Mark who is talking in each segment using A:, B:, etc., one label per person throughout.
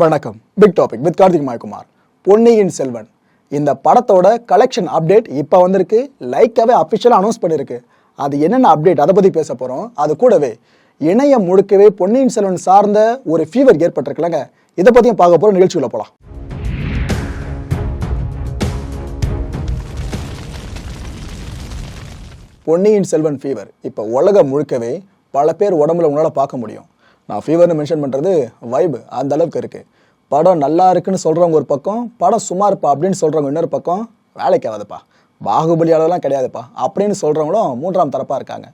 A: வணக்கம். Big topic with Karthik மாய்குமார். பொன்னியின் செல்வன். இந்த படத்தோட கலெக்ஷன் அப்டேட் இப்போ வந்திருக்கு. லைக்காகவே அஃபிஷியலாக அனௌன்ஸ் பண்ணியிருக்கு அது என்னென்ன அப்டேட் அதை பற்றி பேச போகிறோம் அது கூடவே இணையம் முழுக்கவே பொன்னியின் செல்வன் சார்ந்த ஒரு ஃபீவர் ஏற்பட்டிருக்குல்லங்க இதை பற்றியும் பார்க்க போகிற நிகழ்ச்சியில் போகலாம் பொன்னியின் செல்வன் ஃபீவர் இப்போ உலகம் முழுக்கவே பல பேர் உடம்புல உங்களால் பார்க்க முடியும். நான் ஃபீவர்னு மென்ஷன் பண்ணுறது வைப் அந்த அளவுக்கு இருக்குது படம் நல்லா இருக்குன்னு சொல்கிறவங்க ஒரு பக்கம் படம் சுமார்ப்பா அப்படின்னு சொல்கிறவங்க இன்னொரு பக்கம் வேலைக்கு ஆகாதுப்பா. பாகுபலி அளவுலாம் கிடையாதுப்பா. அப்படின்னு சொல்கிறவங்களும் மூன்றாம் தரப்பாக இருக்காங்க.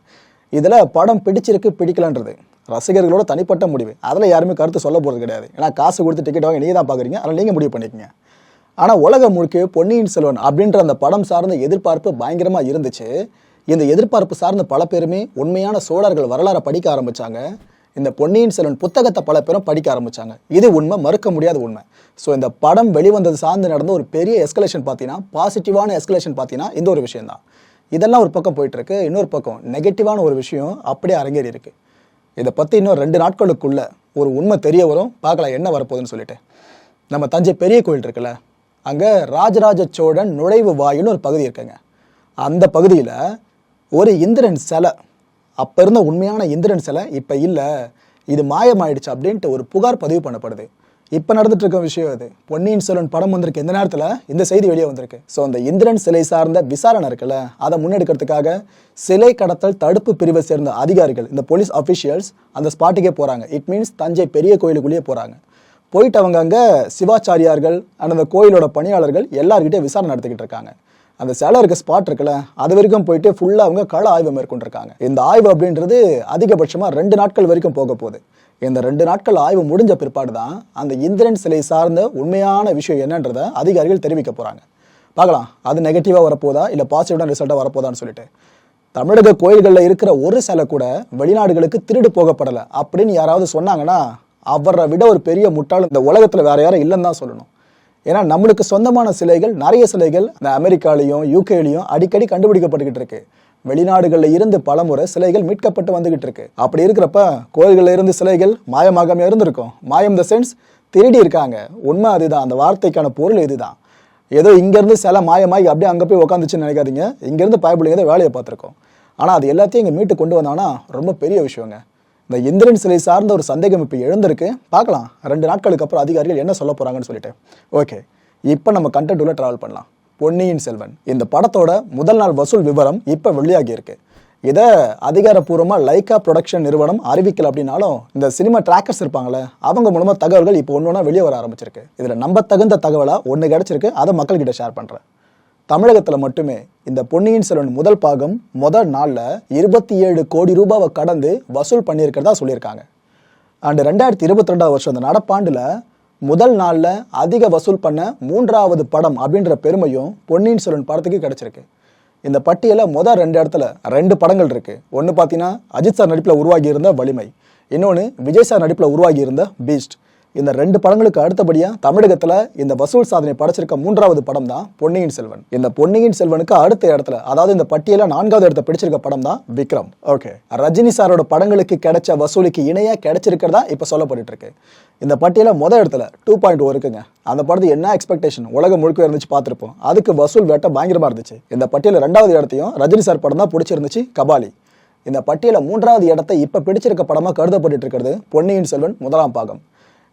A: இதில் படம் பிடிச்சிருக்கு பிடிக்கலன்றது. ரசிகர்களோட தனிப்பட்ட முடிவு. அதில் யாருமே கருத்து சொல்ல போகிறது கிடையாது. ஏன்னா காசு கொடுத்து டிக்கெட் வாங்கி நீங்கள் தான் பார்க்குறீங்க அதனால் நீங்கள் முடிவு பண்ணிக்கங்க. ஆனால் உலகம் முழுக்க பொன்னியின் செல்வன் அப்படின்ற அந்த படம் சார்ந்த எதிர்பார்ப்பு பயங்கரமாக இருந்துச்சு. இந்த எதிர்பார்ப்பு சார்ந்த பல பேருமே உண்மையான சோழர்கள் வரலாறை படிக்க ஆரம்பிச்சாங்க. இந்த பொன்னியின் செல்வன் புத்தகத்தை பல பேரும் படிக்க ஆரம்பித்தாங்க இது உண்மை மறுக்க முடியாத உண்மை. ஸோ இந்த படம் வெளிவந்தது சார்ந்து நடந்த ஒரு பெரிய எஸ்கலேஷன் பார்த்தீங்கன்னா பாசிட்டிவான எஸ்கலேஷன் பார்த்தீங்கன்னா இந்த ஒரு விஷயம் தான் இதெல்லாம் ஒரு பக்கம் போயிட்டுருக்கு. இன்னொரு பக்கம் நெகட்டிவான ஒரு விஷயம் அப்படியே அரங்கேறி இருக்கு இதை பற்றி இன்னும் ரெண்டு நாட்களுக்குள்ள ஒரு உண்மை தெரிய வரும். பார்க்கலாம் என்ன வரப்போகுதுன்னு சொல்லிட்டு. நம்ம தஞ்சை பெரிய கோயில் இருக்குல்ல அங்கே ராஜராஜ சோழன் நுழைவு வாயில்னு ஒரு பகுதி இருக்குங்க. அந்த பகுதியில் ஒரு இந்திரன் சிலை அப்போ இருந்த உண்மையான இந்திரன் சிலை இப்போ இல்லை இது மாயமாயிடுச்சு அப்படின்ட்டு ஒரு புகார் பதிவு பண்ணப்படுது. இப்போ நடந்துட்டு இருக்க விஷயம் அது. பொன்னியின் செல்வன் படம் வந்திருக்கு இந்த நேரத்தில் இந்த செய்தி வெளியே வந்திருக்கு. ஸோ அந்த இந்திரன் சிலை சார்ந்த விசாரணை இருக்குல்ல அதை முன்னெடுக்கிறதுக்காக சிலை கடத்தல் தடுப்பு பிரிவை சேர்ந்த அதிகாரிகள் இந்த போலீஸ் அஃபிஷியல்ஸ் அந்த ஸ்பாட்டுக்கே போகிறாங்க இட் மீன்ஸ் தஞ்சை பெரிய கோயிலுக்குள்ளேயே போகிறாங்க போயிட்டு அவங்க அங்கே சிவாச்சாரியார்கள் and அந்த கோயிலோட பணியாளர்கள் எல்லார்கிட்டயும் விசாரணை நடத்திக்கிட்டு இருக்காங்க. அந்த சிலை இருக்க ஸ்பாட் இருக்குல்ல அது வரைக்கும் போயிட்டு ஃபுல்லாக அவங்க கள ஆய்வு மேற்கொண்டிருக்காங்க. இந்த ஆய்வு அப்படின்றது அதிகபட்சமாக ரெண்டு நாட்கள் வரைக்கும் போக போகுது. இந்த ரெண்டு நாட்கள் ஆய்வு முடிஞ்ச பிற்பாடு தான் அந்த இந்திரன் சிலை சார்ந்த உண்மையான விஷயம் என்னன்றதை அதிகாரிகள் தெரிவிக்க போகிறாங்க பார்க்கலாம் அது நெகட்டிவாக வரப்போதா இல்லை பாசிட்டிவான ரிசல்ட்டாக வரப்போதான்னு சொல்லிட்டு. தமிழக கோயில்களில் இருக்கிற ஒரு சிலை கூட வெளிநாடுகளுக்கு திருடு போகப்படலை அப்படின்னு யாராவது சொன்னாங்கன்னா அவரை விட ஒரு பெரிய முட்டாள் இந்த உலகத்தில் வேற யாரும் இல்லைன்னு தான் சொல்லணும். ஏன்னா நம்மளுக்கு சொந்தமான சிலைகள் நிறைய சிலைகள் இந்த அமெரிக்காலையும் யூகேலையும் அடிக்கடி கண்டுபிடிக்கப்பட்டுக்கிட்டு இருக்கு. வெளிநாடுகளில் இருந்து பலமுறை சிலைகள் மீட்கப்பட்டு வந்துகிட்டு இருக்கு. அப்படி இருக்கிறப்ப கோயில்களில் இருந்து சிலைகள் மாயமாகாம இருந்திருக்கும். மாயம் த சென்ஸ் திருடி இருக்காங்க. உண்மை அதுதான். அந்த வார்த்தைக்கான பொருள் இதுதான். ஏதோ இங்கேருந்து சிலை மாயமாகி அப்படியே அங்கே போய் உட்காந்துச்சுன்னு நினைக்காதீங்க. இங்கேருந்து பயப்படுங்க வேலையை பார்த்துருக்கோம். ஆனால் அது எல்லாத்தையும் இங்கே மீட்டு கொண்டு வந்தாங்கன்னா ரொம்ப பெரிய விஷயங்க. இந்த இந்திரன் சிலை சார்ந்த ஒரு சந்தேகம் இப்போ எழுந்திருக்கு. பார்க்கலாம். ரெண்டு நாட்களுக்கு அப்புறம் அதிகாரிகள் என்ன சொல்ல போகிறாங்கன்னு சொல்லிட்டு. ஓகே இப்போ நம்ம கண்டென்ட் உள்ள ட்ராவல் பண்ணலாம். பொன்னியின் செல்வன். இந்த படத்தோட முதல் நாள் வசூல் விவரம் இப்போ வெளியாகி இருக்கு. இதை அதிகாரப்பூர்வமாக லைக்கா ப்ரொடக்ஷன் நிறுவனம் அறிவிக்கல அப்படின்னாலும் இந்த சினிமா ட்ராக்கர்ஸ் இருப்பாங்களே அவங்க மூலமாக தகவல்கள் இப்போ ஒன்று ஒன்றா வெளியே வர ஆரம்பிச்சிருக்கு. இதில் நம்ப தகுந்த தகவலாக ஒன்று கிடச்சிருக்கு. அதை மக்கள்கிட்ட ஷேர் பண்ணுறேன் தமிழகத்தில் மட்டுமே இந்த பொன்னியின் செல்வன் முதல் பாகம் முதல் நாளில் இருபத்தி ஏழு கோடி ரூபாவை கடந்து வசூல் பண்ணியிருக்கிறதா சொல்லியிருக்காங்க. அண்ட் ரெண்டாயிரத்தி இருபத்தி ரெண்டாவது வருஷம் அந்த நடப்பாண்டில் முதல் நாளில் அதிக வசூல் பண்ண மூன்றாவது படம் அப்படின்ற பெருமையும் பொன்னியின் செல்வன் படத்துக்கு கிடைச்சிருக்கு. இந்த பட்டியலில் முதல் ரெண்டு இடத்துல ரெண்டு படங்கள் இருக்கு. ஒன்று பார்த்தீங்கன்னா அஜித் சார் நடிப்பில் உருவாகி இருந்த வலிமை. இன்னொன்று விஜய் சார் நடிப்பில் உருவாகி இருந்த பீஸ்ட் இந்த ரெண்டு படங்களுக்கு அடுத்தபடியாக தமிழகத்தில் இந்த வசூல் சாதனை படைச்சிருக்க மூன்றாவது படம் தான் பொன்னியின் செல்வன். இந்த பொன்னியின் செல்வனுக்கு அடுத்த இடத்துல அதாவது இந்த பட்டியலில் நான்காவது இடத்த பிடிச்சிருக்க படம் தான் விக்ரம். ஓகே. ரஜினி சாரோட படங்களுக்கு கிடைச்ச வசூலுக்கு இணையாக கிடைச்சிருக்கிறதா இப்போ சொல்லப்பட்டு இருக்கு இந்த பட்டியலில் முத இடத்துல டூ பாயிண்ட் இருக்குங்க. அந்த படத்து என்ன எக்ஸ்பெக்டேஷன் உலகம் முழுக்க இருந்துச்சு பார்த்துருப்போம். அதுக்கு வசூல் வேட்டை பயங்கரமாக இருந்துச்சு. இந்த பட்டியலில் ரெண்டாவது இடத்தையும் ரஜினி சார் படம் தான் பிடிச்சிருந்துச்சு கபாலி. இந்த பட்டியலில் மூன்றாவது இடத்தை இப்போ பிடிச்சிருக்க படமாக கருதப்பட்டு இருக்கிறது பொன்னியின் செல்வன் முதலாம் பாகம்.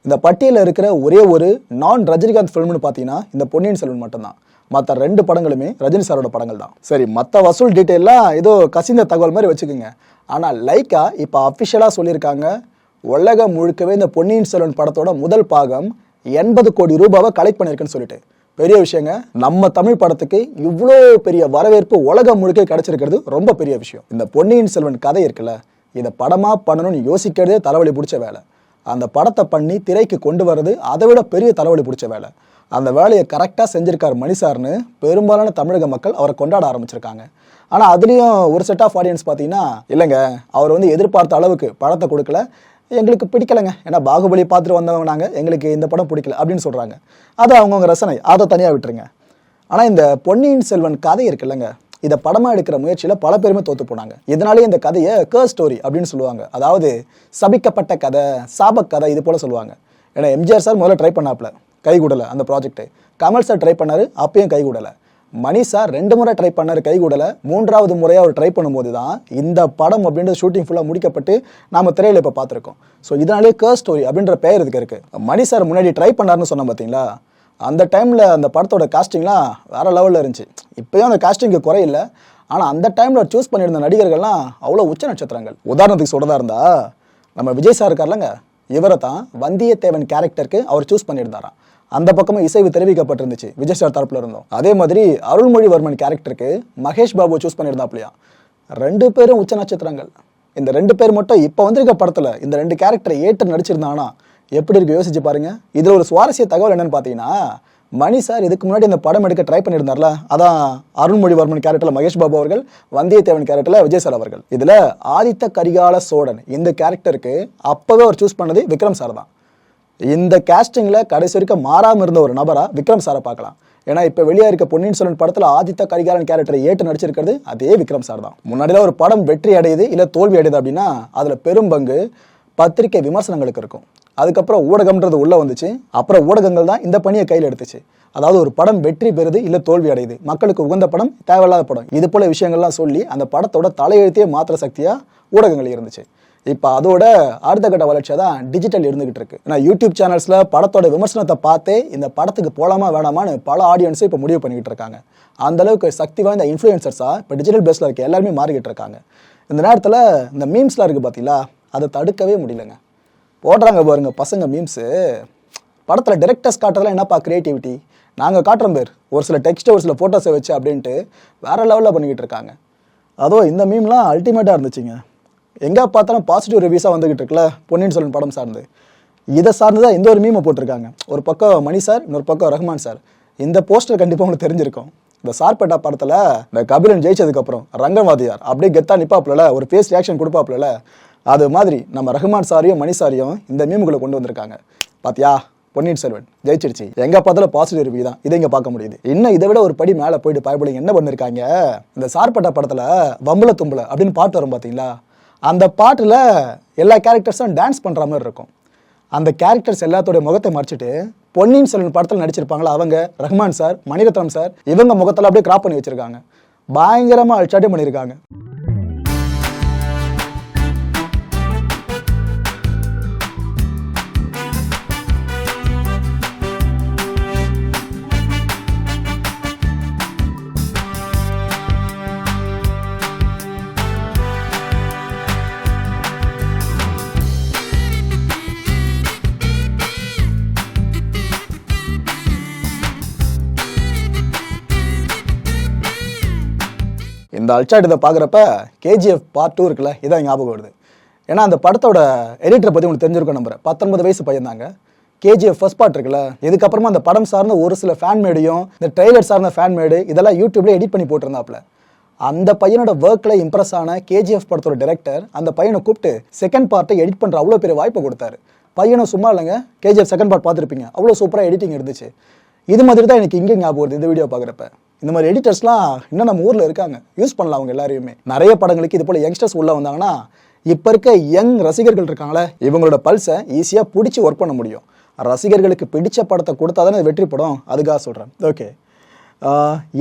A: இந்த பட்டியலில் இருக்கிற ஒரே ஒரு நான் ரஜினிகாந்த் ஃபிலிம்னு பார்த்தீங்கன்னா இந்த பொன்னியின் செல்வன் மட்டும்தான். மற்ற ரெண்டு படங்களுமே ரஜினி சாரோட படங்கள் தான். சரி மற்ற வசூல் டீட்டெயிலாம் ஏதோ கசிந்த தகவல் மாதிரி வச்சுக்கோங்க. ஆனால் லைக்கா இப்போ அஃபிஷியலாக சொல்லியிருக்காங்க உலகம் முழுக்கவே இந்த பொன்னியின் செல்வன் படத்தோட முதல் பாகம் எண்பது கோடி ரூபாவை கலெக்ட் பண்ணியிருக்குன்னு சொல்லிட்டு. பெரிய விஷயங்க நம்ம தமிழ் படத்துக்கு இவ்வளோ பெரிய வரவேற்பு உலகம் முழுக்க கிடைச்சிருக்கிறது ரொம்ப பெரிய விஷயம். இந்த பொன்னியின் செல்வன் கதை இருக்குல்ல இதை படமாக பண்ணணும்னு யோசிக்கிறதே தலைவலி பிடிச்ச வேலை. அந்த படத்தை பண்ணி திரைக்கு கொண்டு வர்றது அதை விட பெரிய தலைவலி பிடிச்ச வேலை. அந்த வேலையை கரெக்டாக செஞ்சிருக்கார் மணிசார்னு பெரும்பாலான தமிழக மக்கள் அவரை கொண்டாட ஆரம்பிச்சிருக்காங்க. ஆனால் அதுலேயும் ஒரு செட் ஆஃப் ஆடியன்ஸ் பார்த்தீங்கன்னா இல்லைங்க அவர் வந்து எதிர்பார்த்த அளவுக்கு படத்தை கொடுக்கல. எங்களுக்கு பிடிக்கலைங்க. ஏன்னா பாகுபலி பார்த்துட்டு வந்தவங்க நாங்கள் எங்களுக்கு இந்த படம் பிடிக்கல அப்படின்னு சொல்கிறாங்க அது அவங்கவுங்க ரசனை. அதை தனியாக விட்டுருங்க. ஆனால் இந்த பொன்னியின் செல்வன் கதை இருக்குல்லங்க. இதை படமாக எடுக்கிற முயற்சியில் பல பேருமே தோத்து போனாங்க. இதனாலேயே இந்த கதையை கேர் ஸ்டோரி அப்படின்னு சொல்லுவாங்க. அதாவது சபிக்கப்பட்ட கதை சாபக் கதை இது போல் சொல்லுவாங்க. ஏன்னா எம்ஜிஆர் சார் முதல்ல ட்ரை பண்ணாப்ல கைகூடலை அந்த ப்ராஜெக்ட்டு கமல் சார் ட்ரை பண்ணார் அப்பயும் கைகூடலை. மணி சார் ரெண்டு முறை ட்ரை பண்ணாரு கைகூடலை. மூன்றாவது முறையாக அவர் ட்ரை பண்ணும்போது தான் இந்த படம் அப்படின்ற ஷூட்டிங் ஃபுல்லாக முடிக்கப்பட்டு நாம் திரையில் இப்போ பார்த்துருக்கோம். ஸோ இதனாலே கர் ஸ்டோரி அப்படின்ற பெயர் இதுக்கு இருக்குது மணி சார் முன்னாடி ட்ரை பண்ணாருன்னு சொன்னோம் பார்த்தீங்களா அந்த டைமில் அந்த படத்தோட காஸ்டிங்லாம் வேறு லெவலில் இருந்துச்சு. இப்போயும் அந்த காஸ்டிங்க்கு குறையில்லை. ஆனால் அந்த டைமில் சூஸ் பண்ணியிருந்த நடிகர்கள்லாம் அவ்வளோ உச்ச நட்சத்திரங்கள். உதாரணத்துக்கு சொல்கிறதா இருந்தால் நம்ம விஜய் சார் இருக்கார்லங்க. இவரை தான் வந்தியத்தேவன் கேரக்டருக்கு அவர் சூஸ் பண்ணியிருந்தாராம். அந்த பக்கமும் இசைவு தெரிவிக்கப்பட்டிருந்துச்சு விஜய் சார் தரப்பில் இருந்தோம். அதே மாதிரி அருள்மொழிவர்மன் கேரக்டருக்கு மகேஷ் பாபு சூஸ் பண்ணியிருந்தாப்லையா ரெண்டு பேரும் உச்ச நட்சத்திரங்கள். இந்த ரெண்டு பேர் மட்டும் இப்போ வந்திருக்க படத்தில் இந்த ரெண்டு கேரக்டரை ஏற்று நடிச்சிருந்தாங்கன்னா எப்படி இருக்கு? யோசிச்சு பாருங்க. இதில் ஒரு சுவாரஸ்ய தகவல் என்னன்னு பார்த்தீங்கன்னா மணி சார் இதுக்கு முன்னாடி இந்த படம் எடுக்க ட்ரை பண்ணியிருந்தார்ல? அதான் அருண்மொழிவர்மன் கேரக்டர்ல மகேஷ் பாபு அவர்கள் வந்தியத்தேவன் கேரக்டர்ல விஜய் சார் அவர்கள். இதில் ஆதித்த கரிகால சோழன் இந்த கேரக்டருக்கு அப்போவே அவர் சூஸ் பண்ணது விக்ரம் சார் தான். இந்த கேஸ்டிங்கில் கடைசி வரைக்கும் மாறாமல் இருந்த ஒரு நபரா விக்ரம் சாரை பார்க்கலாம். ஏன்னா இப்போ வெளியே இருக்க பொன்னியின் செல்வன் படத்தில் ஆதித்த கரிகாலன் கேரக்டரை ஏற்று நடிச்சிருக்கிறது அதே விக்ரம் சார் தான். முன்னாடியில் ஒரு படம் வெற்றி அடையுது இல்லை தோல்வி அடையுது அப்படின்னா அதில் பெரும் பங்கு பத்திரிகை விமர்சனங்களுக்கு இருக்கும். அதுக்கப்புறம் ஊடகம்ன்றது உள்ளே வந்துச்சு. அப்புறம் ஊடகங்கள் தான் இந்த பணியை கையில் எடுத்துச்சு. அதாவது ஒரு படம் வெற்றி பெறுது இல்லை தோல்வி அடையுது. மக்களுக்கு உகந்த படம் தேவையில்லாத படம். இது போல விஷயங்கள்லாம் சொல்லி அந்த படத்தோட தலையெழுத்தையே மாத்திர சக்தியாக ஊடகங்கள் இருந்துச்சு. இப்போ அதோட அடுத்த கட்ட வளர்ச்சியாக தான் டிஜிட்டல் இருந்துகிட்டு இருக்கு. நான் யூடியூப் சேனல்ஸில் படத்தோட விமர்சனத்தை பார்த்தே இந்த படத்துக்கு போகலாமா வேணாமான்னு பல ஆடியன்ஸும் இப்போ முடிவு பண்ணிக்கிட்டு இருக்காங்க. அந்த அளவுக்கு சக்தி வாய்ந்த இன்ஃப்ளூயன்சர்ஸாக இப்போ டிஜிட்டல் பேஸில் இருக்க எல்லாருமே மாறிக்கிட்டு இருக்காங்க. இந்த நேரத்தில் இந்த மீம்ஸ்லாம் இருக்குது பார்த்தீங்களா அதை தடுக்கவே முடியலங்க. போடுறாங்க பாருங்க பசங்க மீம்ஸு படத்தில் டேரக்டர்ஸ் காட்டுறதுலாம் என்னப்பா க்ரியேட்டிவிட்டி நாங்கள் காட்டுறோம் பேர். ஒரு சில டெக்ஸ்ட்டு ஒரு சில ஃபோட்டோஸை வச்சு அப்படின்ட்டு வேற லெவலில் பண்ணிக்கிட்டு இருக்காங்க. அதோ இந்த மீம்லாம் அல்டிமேட்டாக இருந்துச்சுங்க. எங்கே பார்த்தாலும் பாசிட்டிவ் ரிவ்யூஸாக வந்துக்கிட்டு இருக்குல்ல பொன்னியின் செல்வன் படம் சார்ந்து. இதை சார்ந்து தான் இந்த ஒரு மீமை போட்டிருக்காங்க. ஒரு பக்கம் மணி சார் இன்னொரு பக்கம் ரஹ்மான் சார் இந்த போஸ்டர் கண்டிப்பாக உங்களுக்கு தெரிஞ்சிருக்கும். இந்த சார்பேட்டா படத்தில் இந்த கபிலன் ஜெயிச்சதுக்கப்புறம் ரங்கவாதியார் அப்படியே கெத்தா நிப்பாப்புல ஒரு ஃபேஸ் ரியாக்ஷன் கொடுப்பாப்புல அது மாதிரி நம்ம ரஹ்மான் சாரியும் மணி சாரியும் இந்த மீமுகளை கொண்டு வந்திருக்காங்க. பாத்தியா? பொன்னியின் செல்வன் ஜெயிச்சிருச்சு. எங்க பார்த்தாலும் பாசிட்டிவ் ரிவ்யூ தான். இதை இங்க பார்க்க முடியுது. இன்னும் இதை விட ஒரு படி மேல போயிட்டு பயப்படுங்க என்ன பண்ணிருக்காங்க? இந்த சார்பட்டா படத்துல வம்புல தும்புல அப்படின்னு பாட்டு வரும் பாத்தீங்களா? அந்த பாட்டுல எல்லா கேரக்டர்ஸும் டான்ஸ் பண்ற மாதிரி இருக்கும். அந்த கேரக்டர்ஸ் எல்லாத்தோடைய முகத்தை மறைச்சிட்டு பொன்னியின் செல்வன் படத்தில் நடிச்சிருப்பாங்களா அவங்க? ரஹ்மான் சார் மணிரத்னம் சார் இவங்க முகத்தில் அப்படியே கிராப் பண்ணி வச்சிருக்காங்க. பயங்கரமா அல்சாட்டே பண்ணியிருக்காங்க இந்த அல்சாட்டத்தை பார்க்குறப்ப கேஜிஎஃப் பார்ட் டூ இருக்குல்ல இதான் ஞாபகம் வருது. ஏன்னா அந்த படத்தோட எடிட்டரை பற்றி உங்களுக்கு தெரிஞ்சிருக்கும் நம்புறேன். பத்தொன்பது வயசு பையன் தாங்க. கேஜிஎஃப் ஃபர்ஸ்ட் பார்ட் இருக்குல்ல இதுக்கப்புறமா அந்த படம் சார்ந்த ஒரு சில ஃபேன் மேடையும் இந்த ட்ரெய்லர் சார்ந்த ஃபேன் மேடு இதெல்லாம் யூடியூப்ல எடிட் பண்ணி போட்டிருந்தாப்புல. அந்த பையனோட ஒர்க்கில் இம்ப்ரெஸ் ஆன கேஜிஎஃப் படத்தோட டேரக்டர் அந்த பையனை கூப்பிட்டு செகண்ட் பார்ட்டை எடிட் பண்ணுற அவ்வளோ பெரிய வாய்ப்பை கொடுத்தாரு. பையனும் சும்மா இல்லைங்க கேஜிஎஃப் செகண்ட் பார்ட் பார்த்துருப்பீங்க. அவ்வளோ சூப்பராக எடிட்டிங் இருந்துச்சு. இது மாதிரி தான் எனக்கு இங்கே ஞாபகம் வருது இந்த வீடியோ பார்க்குறப்ப. இந்த மாதிரி எடிட்டர்ஸ்லாம் இன்னும் நம்ம ஊரில் இருக்காங்க. யூஸ் பண்ணலாம் அவங்க எல்லாரையுமே. நிறைய படங்களுக்கு இது போல் யங்ஸ்டர்ஸ் உள்ளே வந்தாங்கன்னா இப்போ இருக்க யங் ரசிகர்கள் இருக்காங்களே இவங்களோட பல்ஸை ஈஸியாக பிடிச்சி ஒர்க் பண்ண முடியும். ரசிகர்களுக்கு பிடிச்ச படத்தை கொடுத்தா தானே வெற்றி படம்? அதுக்காக சொல்கிறேன் ஓகே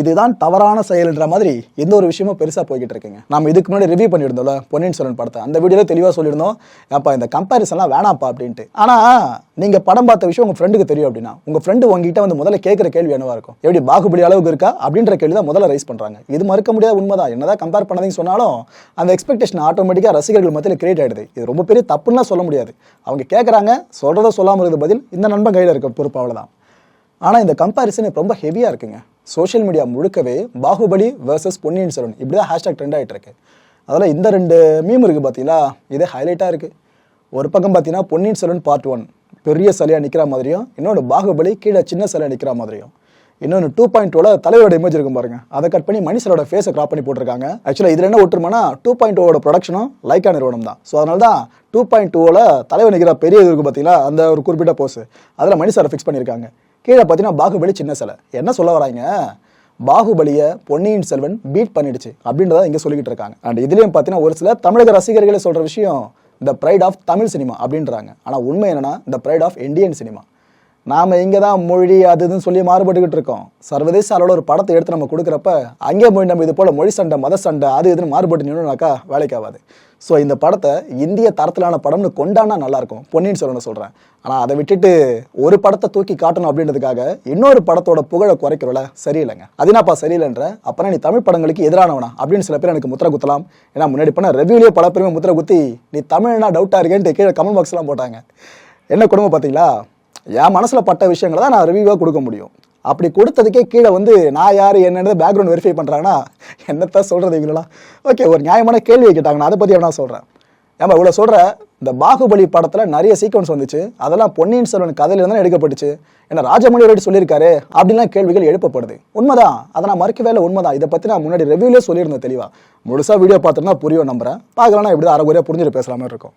A: இதுதான் தவறான செயல்ன்ற மாதிரி எந்த ஒரு விஷயமும் பெருசாக போய்கிட்டு இருக்குங்க. நம்ம இதுக்கு முன்னாடி ரிவ்யூ பண்ணியிருந்தோம்ல பொன்னியின் செல்வன் படத்தை. அந்த வீடியோவில் தெளிவாக சொல்லியிருந்தோம் அப்பா இந்த கம்பேரிசன்லாம் வேணாம்ப்பா அப்படின்ட்டு. ஆனால் நீங்கள் படம் பார்த்த விஷயம் உங்கள் ஃப்ரெண்டுக்கு தெரியும் அப்படின்னா உங்கள் ஃப்ரெண்டு உங்ககிட்ட வந்து முதல்ல கேட்குற கேள்வி என்னவாக இருக்கும்? எப்படி பாகுபலி அளவுக்கு இருக்கா? அப்படின்ற கேள்வி தான் முதல்ல ரைஸ் பண்ணுறாங்க இது மறுக்க முடியாத உண்மைதான். என்னதான் கம்பேர் பண்ணதுன்னு சொன்னாலும் அந்த எக்ஸ்பெக்டேஷன் ஆட்டோமேட்டிக்காக ரசிகர்கள் மத்தியில் கிரியேட் ஆயிடுது. இது ரொம்ப பெரிய தப்புன்னா சொல்ல முடியாது. அவங்க கேட்குறாங்க சொல்கிறத சொல்லாமல் இருக்கிறது பதில் இந்த நண்பன் கையில் இருக்க பொறுப்பு அவ்வளோதான் ஆனால் இந்த கம்பேரிசன் ரொம்ப ஹெவியாக இருக்குங்க. சோஷியல் மீடியா முழுக்கவே பாகுபலி வேர்சஸ் பொன்னியின் செல்வன். இப்படி தான் ஹேஷ்டாக் ட்ரெண்ட் ஆகிட்டு இருக்கு அதில் இந்த ரெண்டு மீம் இருக்குது பார்த்தீங்களா இதே ஹைலைட்டாக இருக்குது ஒரு பக்கம் பார்த்தீங்கன்னா பொன்னியின் செல்வன் பார்ட் ஒன் பெரிய சிலையாக நிற்கிற மாதிரியும் இன்னொன்று பாகுபலி கீழே சின்ன சிலையாக நிற்கிற மாதிரியும். இன்னொன்று டூ பாயிண்ட் டூவில் தலைவரோட இமேஜ் இருக்கும் பாருங்க. அதை கட் பண்ணி மனுஷரோட ஃபேஸை கிராப் பண்ணி போட்டிருக்காங்க. ஆக்சுவலாக இதில் என்ன ஒட்டுருமானா டூ பாயிண்ட் டூவோட ப்ரொடக்ஷனும் லைக்கா நிறுவனம் தான் ஸோ அதனால தான் டூ பாயிண்ட் டூவில் தலைவர் நிற்கிற பெரிய இது இருக்குது பார்த்தீங்களா அந்த ஒரு குறிப்பிட்ட போஸ் அதில் மனுஷரை ஃபிக்ஸ் பண்ணியிருக்காங்க கீழே பார்த்தீங்கன்னா பாகுபலி சின்ன சிலை. என்ன சொல்ல வராங்க? பாகுபலியை பொன்னியின் செல்வன் பீட் பண்ணிடுச்சு அப்படின்றத இங்கே சொல்லிக்கிட்டு இருக்காங்க. அண்ட் இதுலேயும் பார்த்தீங்கன்னா ஒரு சில தமிழக ரசிகர்களே சொல்கிற விஷயம் the pride of Tamil cinema அப்படின்றாங்க. ஆனால் உண்மை என்னன்னா the pride of Indian cinema நாம் இங்கே தான் மொழி அது இதுன்னு சொல்லி மாறுபட்டுக்கிட்டு இருக்கோம். சர்வதேச அளவில் ஒரு படத்தை எடுத்து நம்ம கொடுக்குறப்ப அங்கே போய் நம்ம இது போல் மொழி சண்டை மத சண்டை அது இதுன்னு மாறுபட்டு நின்றுனாக்கா வேலைக்காகாது ஸோ இந்த படத்தை இந்திய தரத்திலான படம்னு கொண்டாடினா நல்லாயிருக்கும் பொன்னியின் செல்வனை சொல்கிறேன் ஆனால் அதை விட்டுட்டு ஒரு படத்தை தூக்கி காட்டணும் அப்படின்றதுக்காக இன்னொரு படத்தோட புகழை குறைக்கிறோல சரியில்லைங்க. அது என்னப்பா சரியில்லைன்ற அப்போனா நீ தமிழ் படங்களுக்கு எதிரானவனா அப்படின்னு சில பேர் எனக்கு முத்திர குத்தலாம். ஏன்னா முன்னாடி பண்ண ரெவியூலேயே பல பேருமே முத்திர குத்தி நீ தமிழ்னா டவுட்டாக இருக்கேன்ட்டு கீழே கமெண்ட் பாக்ஸ்லாம் போட்டாங்க. என்ன குடும்பம் பார்த்தீங்களா? என் மனசில் பட்ட விஷயங்களை தான் நான் ரிவ்யூவாக கொடுக்க முடியும். அப்படி கொடுத்ததுக்கே கீழே வந்து நான் யார் என்னென்னு பேக்ரவுண்ட் வெரிஃபை பண்ணுறாங்கன்னா என்னத்தான் சொல்கிறது இவங்களெல்லாம் ஓகே ஒரு நியாயமான கேள்வியை கேட்டாங்க. நான் அதை பற்றி என்ன சொல்கிறேன் ஏமா இவ்வளோ சொல்கிற இந்த பாகுபலி படத்தில் நிறைய சீக்வன்ஸ் வந்துச்சு. அதெல்லாம் பொன்னியின் செல்வன் கதையில எடுக்கப்பட்டுச்சு. ஏன்னா ராஜமௌழி ரெட்டி சொல்லியிருக்காரு? அப்படின்லாம் கேள்விகள் எழுப்பப்படுது. உண்மைதான். அதை நான் மறுக்கவே இல்லை உண்மைதான். இதை பற்றி நான் முன்னாடி ரெவியூலே சொல்லியிருந்தேன் தெளிவாக முழுசாக வீடியோ பார்த்துருந்தா புரியும் நம்புறேன். பார்க்கலாம் இப்படி தான் அரைகுறையாக புரிஞ்சுட்டு பேசுகிற மாதிரி இருக்கும்.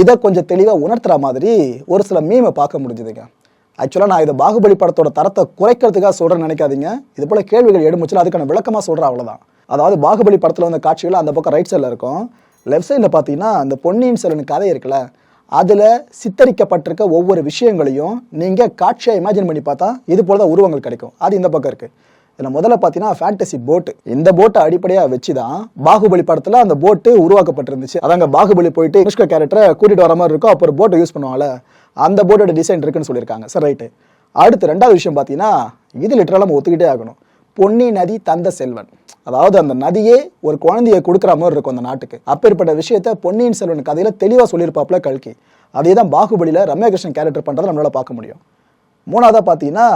A: இதை கொஞ்சம் தெளிவாக உணர்த்துற மாதிரி ஒரு சில மீமை பார்க்க முடிஞ்சுதுங்க. ஆக்சுவலாக நான் இதை பாகுபலி படத்தோட தரத்தை குறைக்கிறதுக்காக சொல்கிறேன்னு நினைக்காதீங்க. இது போல் கேள்விகள் எடுமுச்சுல அதுக்கான விளக்கமாக சொல்கிறேன் அவ்வளோதான் அதாவது பாகுபலி படத்தில் வந்த காட்சிகள் அந்த பக்கம் ரைட் சைடில் இருக்கும். லெஃப்ட் சைடில் பார்த்தீங்கன்னா அந்த பொன்னியின் செல்வன் கதை இருக்குல்ல அதில் சித்தரிக்கப்பட்டிருக்க ஒவ்வொரு விஷயங்களையும் நீங்கள் காட்சியாக இமேஜின் பண்ணி பார்த்தா இது போல தான் உருவங்கள் கிடைக்கும். அது இந்த பக்கம் இருக்குது இதில் முதல்ல பார்த்தீங்கன்னா ஃபேண்டசி போட்டு இந்த போட்டை அடிப்படையாக வச்சு தான் பாகுபலி படத்தில் அந்த போட்டு உருவாக்கப்பட்டிருந்துச்சு. அதாங்க பாகுபலி போயிட்டு அனுஷ்கா கேரக்டரை கூட்டிகிட்டு வர மாதிரி இருக்கும். அப்போ ஒரு போட்டை யூஸ் பண்ணுவாங்கல்ல அந்த போட்டோட டிசைன் இருக்குன்னு சொல்லியிருக்காங்க. சார் ரைட்டு அடுத்து ரெண்டாவது விஷயம் பார்த்தீங்கன்னா இது லிட்டரலாக நம்ம ஒத்துக்கிட்டே ஆகணும். பொன்னி நதி தந்த செல்வன். அதாவது அந்த நதியே ஒரு குழந்தையை கொடுக்குற மாதிரி இருக்கும் அந்த நாட்டுக்கு. அப்பேற்பட்ட விஷயத்த பொன்னியின் செல்வன் கதையில் தெளிவாக சொல்லியிருப்பாப்ல கல்கி. அதே தான் பாகுபலியில் ரம்யாகிருஷ்ணன் கேரக்டர் பண்ணுறதை நம்மளால் பார்க்க முடியும். மூணாவதாக பார்த்தீங்கன்னா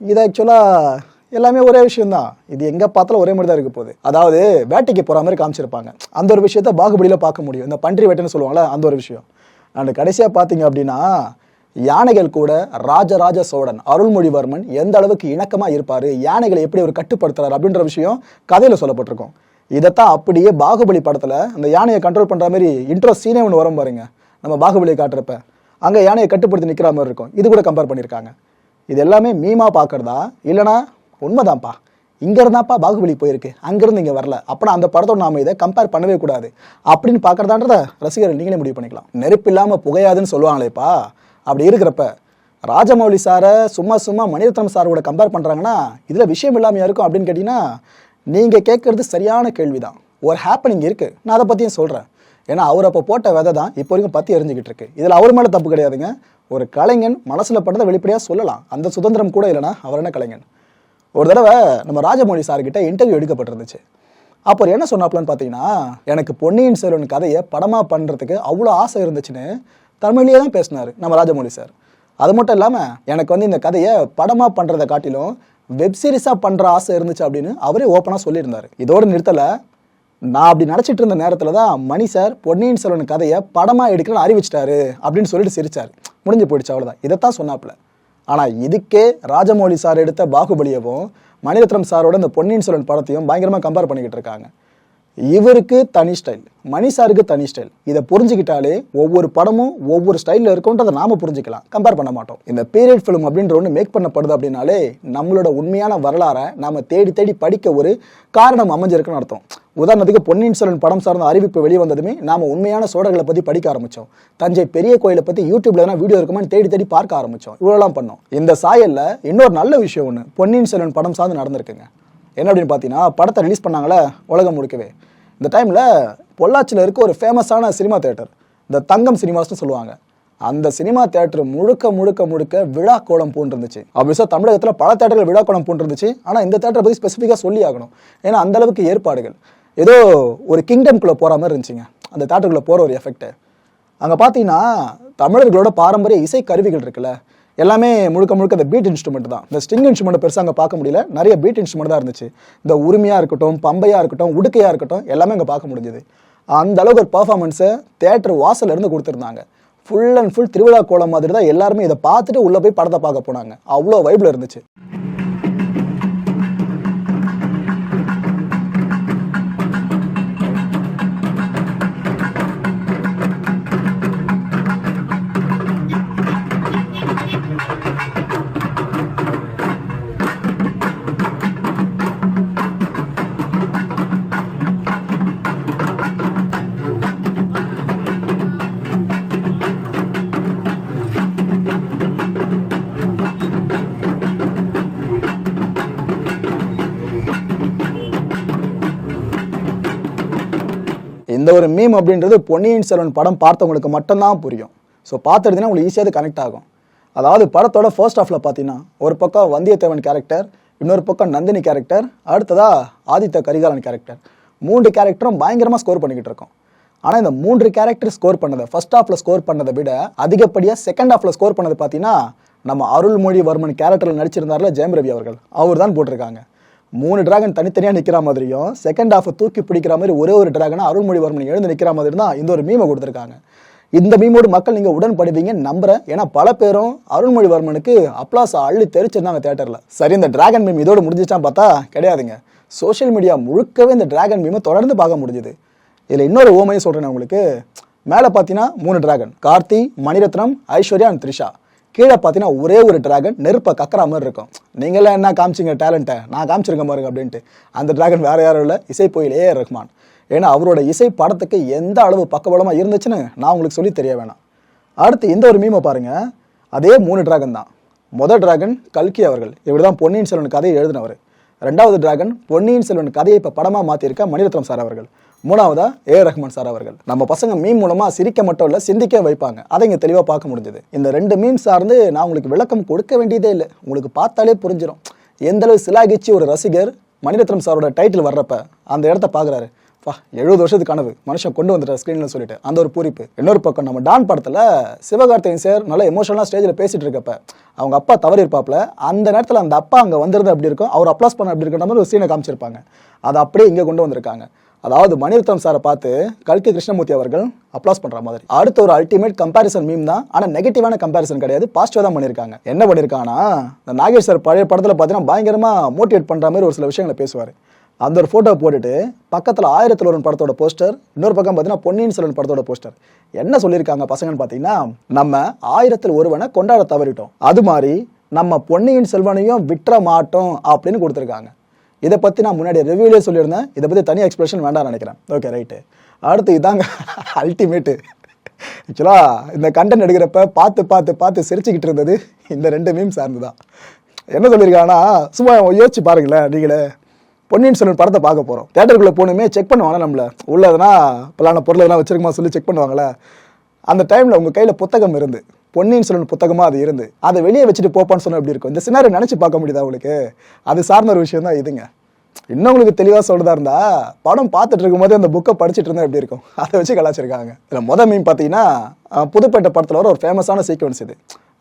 A: இது ஆக்சுவலாக எல்லாமே ஒரே விஷயம்தான். இது எங்கே பார்த்தாலும் ஒரே மாதிரி தான் இருக்க போகுது. அதாவது வேட்டைக்கு போகிற மாதிரி காமிச்சிருப்பாங்க. அந்த ஒரு விஷயத்த பாகுபலியில் பார்க்க முடியும். இந்த பன்றி வேட்டைன்னு சொல்லுவாங்கல்ல அந்த ஒரு விஷயம். அண்ட் கடைசியாக பார்த்தீங்க அப்படின்னா யானைகள் கூட ராஜராஜ சோழன் அருள்மொழிவர்மன் எந்த அளவுக்கு இணக்கமாக இருப்பார் யானைகளை எப்படி அவர் கட்டுப்படுத்துறாரு அப்படின்ற விஷயம் கதையில் சொல்லப்பட்டிருக்கும். இதைத்தான் அப்படியே பாகுபலி படத்தில் அந்த யானையை கண்ட்ரோல் பண்ணுற மாதிரி இன்ட்ரோ சீனே ஒன்று வரும் பாருங்க. நம்ம பாகுபலியை காட்டுறப்ப. அங்கே யானையை கட்டுப்படுத்தி நிற்கிற மாதிரி இருக்கும். இது கூட கம்பேர் பண்ணியிருக்காங்க இது எல்லாமே மீமாக பார்க்கறதா? இல்லைனா உண்மைதான்ப்பா. இங்கிருந்தாப்பா பாகுபலி போயிருக்கு. அங்கிருந்து இங்கே வரல. அப்புறம் அந்த படத்தோட நாம இதை கம்பேர் பண்ணவே கூடாது. அப்படின்னு பார்க்குறதான்றத ரசிகர்கள் நீங்களே முடிவு பண்ணிக்கலாம். நெருப்பு இல்லாமல் புகையாதுன்னு சொல்லுவாங்களேப்பா. அப்படி இருக்கிறப்ப ராஜமௌலி சாரை சும்மா சும்மா மணிரத்னம் சாரோட கம்பேர் பண்ணுறாங்கன்னா இதில் விஷயம் இல்லாமையா இருக்கும் அப்படின்னு கேட்டிங்கன்னா நீங்கள் கேட்குறது சரியான கேள்விதான். ஒரு ஹேப்பனிங் இருக்குது நான் அதை பற்றியும் சொல்கிறேன் ஏன்னா அவர் அப்போ போட்ட விதை தான் இப்போ வரைக்கும் பற்றி எரிஞ்சிக்கிட்டு இருக்கு. இதில் அவர் மேலே தப்பு கிடையாதுங்க. ஒரு கலைஞன் மனசில் பண்ணதை வெளிப்படையாக சொல்லலாம். அந்த சுதந்திரம் கூட இல்லைனா அவர் என்ன கலைஞன்? ஒரு தடவை நம்ம ராஜமௌழி சார்கிட்ட இன்டர்வியூ எடுக்கப்பட்டிருந்துச்சு. அப்போ என்ன சொன்னாப்லன்னு பார்த்தீங்கன்னா எனக்கு பொன்னியின் செல்வன் கதையை படமாக பண்ணுறதுக்கு அவ்வளோ ஆசை இருந்துச்சுன்னு தமிழ்லேயே தான் பேசினார் நம்ம ராஜமௌழி சார் அது மட்டும் இல்லாமல் எனக்கு வந்து இந்த கதையை படமாக பண்ணுறதை காட்டிலும் வெப் சீரிஸாக பண்ணுற ஆசை இருந்துச்சு அப்படின்னு அவரே ஓப்பனாக சொல்லியிருந்தார். இதோடு நிறுத்தலை நான் அப்படி நினச்சிட்டு இருந்த நேரத்தில் தான் மணி சார் பொன்னியின் செல்வன் கதையை படமாக எடுக்கணும்னு அறிவிச்சிட்டாரு அப்படின்னு சொல்லிட்டு சிரிச்சார். முடிஞ்சு போயிடுச்சு அவ்வளோதான் இதைத்தான் சொன்னாப்புல. ஆனால் இதுக்கே ராஜமௌழி சார் எடுத்த பாகுபலியவும் மணிரத்னம் சாரோட இந்த பொன்னியின் செல்வன் படத்தையும் பயங்கரமாக கம்பேர் பண்ணிக்கிட்டு இருக்காங்க. இவருக்கு தனி ஸ்டைல் மணி சாருக்கு தனி ஸ்டைல் இதை புரிஞ்சுக்கிட்டாலே ஒவ்வொரு படமும் ஒவ்வொரு ஸ்டைலில் இருக்கும்ன்றதை நாம புரிஞ்சுக்கலாம். கம்பேர் பண்ண மாட்டோம். இந்த பீரியட் ஃபிலிம் அப்படின்ற ஒன்று மேக் பண்ணப்படுது அப்படின்னாலே நம்மளோட உண்மையான வரலாறை நாம தேடி தேடி படிக்க ஒரு காரணம் அமைஞ்சிருக்குன்னு அர்த்தம். உதாரணத்துக்கு பொன்னியின் செல்வன் படம் சார்ந்த அறிவிப்பு வெளியே வந்ததுமே நாம உண்மையான சோழர்களை பத்தி படிக்க ஆரம்பிச்சோம். தஞ்சை பெரிய கோயிலை பத்தி யூடியூப்ல எதனா வீடியோ இருக்குமான்னு தேடி தேடி பார்க்க ஆரம்பிச்சோம். இவ்வளோலாம் பண்ணோம். இந்த சாயல்ல இன்னொரு நல்ல விஷயம் ஒன்று பொன்னியின் செல்வன் படம் சார்ந்து நடந்திருக்குங்க. என்ன அப்படின்னு பார்த்தீங்கன்னா படத்தை ரிலீஸ் பண்ணாங்களே உலகம் முழுக்கவே. இந்த டைமில் பொள்ளாச்சியில் இருக்க ஒரு ஃபேமஸான சினிமா தேட்டர் இந்த தங்கம் சினிமாஸ்னு சொல்லுவாங்க. அந்த சினிமா தேட்டர் முழுக்க முழுக்க முழுக்க விழா கோலம் அப்படி ஆப்வியஸாக தமிழகத்தில் பல தேட்டர்கள் விழா கோலம் பூண்டிருந்துச்சு. ஆனால் இந்த தேட்டரை பற்றி ஸ்பெசிஃபிக்காக சொல்லி ஆகணும். ஏன்னா அந்தளவுக்கு ஏற்பாடுகள். ஏதோ ஒரு கிங்டம்குள்ளே போகிற மாதிரி இருந்துச்சுங்க. அந்த தேட்டருக்குள்ளே போகிற ஒரு எஃபெக்ட்டு அங்கே பார்த்தீங்கன்னா தமிழர்களோட பாரம்பரிய இசை கருவிகள் இருக்குல்ல. எல்லாமே முழுக்க முழுக்க இந்த பீட் இன்ஸ்ட்ருமெண்ட் தான். இந்த ஸ்ட்ரிங் இன்ஸ்ட்ருமெண்ட் பெருசாக அங்கே பார்க்க முடியல. நிறைய பீட் இன்ஸ்ட்ருமெண்ட் தான் இருந்துச்சு. இந்த உரிமையாக இருக்கட்டும் பம்பையாக இருக்கட்டும் உடுக்கையாக இருக்கட்டும் எல்லாமே அங்கே பார்க்க முடிஞ்சது. அந்த அளவுக்கு ஒரு பர்ஃபார்மன்ஸை தேட்டர் வாசல்ல இருந்து கொடுத்துருந்தாங்க. ஃபுல் அண்ட் ஃபுல் திருவிழா கோலம் மாதிரி தான் எல்லாருமே இதை பார்த்துட்டு உள்ளே போய் படத்தை பார்க்க போனாங்க. அவ்வளோ வைப்பில் இருந்துச்சு. இந்த ஒரு மீம் அப்படின்றது பொன்னியின் செல்வன் படம் பார்த்தவங்களுக்கு மட்டும்தான் புரியும். ஸோ பார்த்துருந்தீங்கன்னா உங்களுக்கு ஈஸியாக கனெக்ட் ஆகும். அதாவது படத்தோட ஃபர்ஸ்ட் ஆஃபில் பார்த்தீங்கன்னா ஒரு பக்கம் வந்தியத்தேவன் கேரக்டர் இன்னொரு பக்கம் நந்தினி கேரக்டர் அடுத்ததா ஆதித்த கரிகாலன் கேரக்டர் மூன்று கேரக்டரும் பயங்கரமாக ஸ்கோர் பண்ணிக்கிட்டு இருக்கோம். ஆனால் இந்த மூன்று கேரக்டர் ஸ்கோர் பண்ணதை ஃபர்ஸ்ட் ஆஃபில் ஸ்கோர் பண்ணதை விட அதிகப்படியாக செகண்ட் ஆஃபில் ஸ்கோர் பண்ணது பார்த்தீங்கன்னா நம்ம அருள்மொழிவர்மன் கேரக்டரில் நடிச்சிருந்தார்ல ஜெயம் ரவி அவர்கள். அவர் தான் போட்டிருக்காங்க. மூணு டிராகன் தனித்தனியாக நிற்கிற மாதிரியும் செகண்ட் ஹாஃபை தூக்கி பிடிக்கிற மாதிரி ஒரே ஒரு டிராகனை அருள்மொழிவர்மன் எழுந்து நிற்கிற மாதிரி தான் இந்த ஒரு மீமை கொடுத்துருக்காங்க. இந்த மீமோடு மக்கள் நீங்கள் உடன்படுவீங்க நம்புறேன். ஏன்னா பல பேரும் அருள்மொழிவர்மனுக்கு அப்ளாஸ் அள்ளி தெரிச்சிருந்தாங்க தேட்டரில் சரி இந்த டிராகன் மீம் இதோடு முடிஞ்சிச்சான் பார்த்தா கிடையாதுங்க. சோஷியல் மீடியா முழுக்கவே இந்த டிராகன் மீமை தொடர்ந்து பார்க்க முடிஞ்சுது. இதில் இன்னொரு ஓமையை சொல்கிறேன் உங்களுக்கு. மேலே பார்த்தீங்கன்னா மூணு டிராகன் கார்த்தி மணிரத்னம் ஐஸ்வர்யா அண்ட் த்ரிஷா. கீழே பார்த்தீங்கன்னா ஒரே ஒரு டிராகன் நெருப்பை கக்கற மாதிரி இருக்கும். நீங்களாம் என்ன காமிச்சிங்க டேலண்ட்டை நான் காமிச்சிருக்க மாதிரி அப்படின்ட்டு. அந்த டிராகன் வேறு யாரும் இல்லை. இசை போயில் ஏ ரஹ்மான். ஏன்னா அவரோட இசை படத்துக்கு எந்த அளவு பக்கபலமாக இருந்துச்சுன்னு நான் உங்களுக்கு சொல்லி தெரிய வேணாம். அடுத்து இந்த ஒரு மீமை பாருங்க. அதே மூணு டிராகன் தான். முதல் டிராகன் கல்கி அவர்கள். இவர் தான் பொன்னியின் செல்வன் கதையை எழுதினவர். ரெண்டாவது டிராகன் பொன்னியின் செல்வன் கதையை இப்போ படமாக மாற்றியிருக்க மணிரத்னம் சார் அவர்கள். மூணாவதா? ஏ. ரஹ்மான் சார் அவர்கள். நம்ம பசங்க மீம் மூலமா சிரிக்க மட்டும் இல்ல சிந்திக்க வைப்பாங்க. அதை இங்க தெளிவா பார்க்க முடிஞ்சது. இந்த ரெண்டு மீம் சார்ந்து நான் உங்களுக்கு விளக்கம் கொடுக்க வேண்டியதே இல்லை. உங்களுக்கு பார்த்தாலே புரிஞ்சிடும் எந்த அளவு சிலாகிச்சு ஒரு ரசிகர் மணிரத்னம் சாரோட டைட்டில் வர்றப்ப அந்த இடத்த பார்க்குறாரு. பா எழுபது வருஷத்துக்கு கனவு. மனுஷன் கொண்டு வந்துட்டார் ஸ்க்ரீனில் சொல்லிட்டு. அந்த ஒரு பூரிப்பு. இன்னொரு பக்கம் நம்ம டான் படத்தில் சிவகார்த்திகேயன் சார் நல்லா எமோஷனலாக ஸ்டேஜில் பேசிட்டு இருக்கப்ப அவங்க அப்பா தவறி இருப்பாப்ல அந்த நேரத்தில் அந்த அப்பா அங்கே வந்துருந்தா அப்படி இருக்கும்? அவர் அப்ளாஸ் பண்ண அப்படி இருக்கிற மாதிரி ஒரு சீனை காமிச்சிருப்பாங்க. அதை அப்படியே இங்கே கொண்டு வந்திருக்காங்க. அதாவது மணிரத்னம் சாரை பார்த்து கல்கி கிருஷ்ணமூர்த்தி அவர்கள் அப்ளாஸ் பண்ணுற மாதிரி. அடுத்த ஒரு அல்டிமேட் கம்பாரிசன் மீம் தான். ஆனால் நெகட்டிவான கம்பாரிசன் கிடையாது. பாசிட்டிவாக தான் பண்ணிருக்காங்க. என்ன பண்ணியிருக்காங்கன்னா இந்த நாகேஷ் சார் பழைய படத்தில் பார்த்தீங்கன்னா பயங்கரமாக மோட்டிவேட் பண்ணுற மாதிரி ஒரு சில விஷயங்களை பேசுவார். அந்த ஒரு ஃபோட்டோ போட்டுட்டு பக்கத்தில் ஆயிரத்தில் ஒரு படத்தோட போஸ்டர் இன்னொரு பக்கம் பார்த்தீங்கன்னா பொன்னியின் செல்வன் படத்தோட போஸ்டர் என்ன சொல்லியிருக்காங்க பசங்கன்னு பார்த்தீங்கன்னா நம்ம ஆயிரத்தில் ஒருவனை கொண்டாட தவறிட்டோம். அது மாதிரி நம்ம பொன்னியின் செல்வனையும் விட்டுற மாட்டோம் அப்படின்னு கொடுத்துருக்காங்க. இதை பற்றி நான் முன்னாடி ரிவ்யூலே சொல்லியிருந்தேன். இதை பற்றி தனி எக்ஸ்பிரஷன் வேண்டாம்னு நினைக்கிறேன். ஓகே ரைட்டு அடுத்து இதாங்க அல்டிமேட்டு ஆக்சுவலாக இந்த கண்டென்ட் எடுக்கிறப்ப பார்த்து பார்த்து பார்த்து சிரிச்சுக்கிட்டு இருந்தது இந்த ரெண்டு மீம் சார்ந்து தான் என்ன சொல்லியிருக்காங்கன்னா சும்மா யோசிச்சு பாருங்களேன் நீங்களே. பொன்னியின் செல்வன் படத்தை பார்க்க போகிறோம் தேட்டருக்குள்ளே போகணுமே செக் பண்ணுவாங்க நம்மள. உள்ளதுனா பலான பொருள் எதனா வச்சுருக்குமா சொல்லி செக் பண்ணுவாங்களே. அந்த டைமில் உங்கள் கையில் புத்தகம் இருந்து பொன்னியின் செல்வன் புத்தகமாக அது இருந்து அதை வெளியே வச்சுட்டு போப்பான்னு சொன்னால் எப்படி இருக்கும்? இந்த சினாரி நினச்சி பார்க்க முடியுதா உங்களுக்கு? அது சார்ந்த ஒரு விஷயம் தான் இதுங்க. இன்னும் உங்களுக்கு தெளிவாக சொல்றதா இருந்தா படம் பார்த்துட்டு இருக்கும்போது அந்த புக்கை படிச்சுட்டு இருந்தா எப்படி இருக்கும்? அதை வச்சு கலாச்சிருக்காங்க. இதில் முத மீன் பார்த்தீங்கன்னா புதுப்பேட்டை படத்தில் வர ஒரு ஃபேமஸான சீக்வன்ஸ் இது.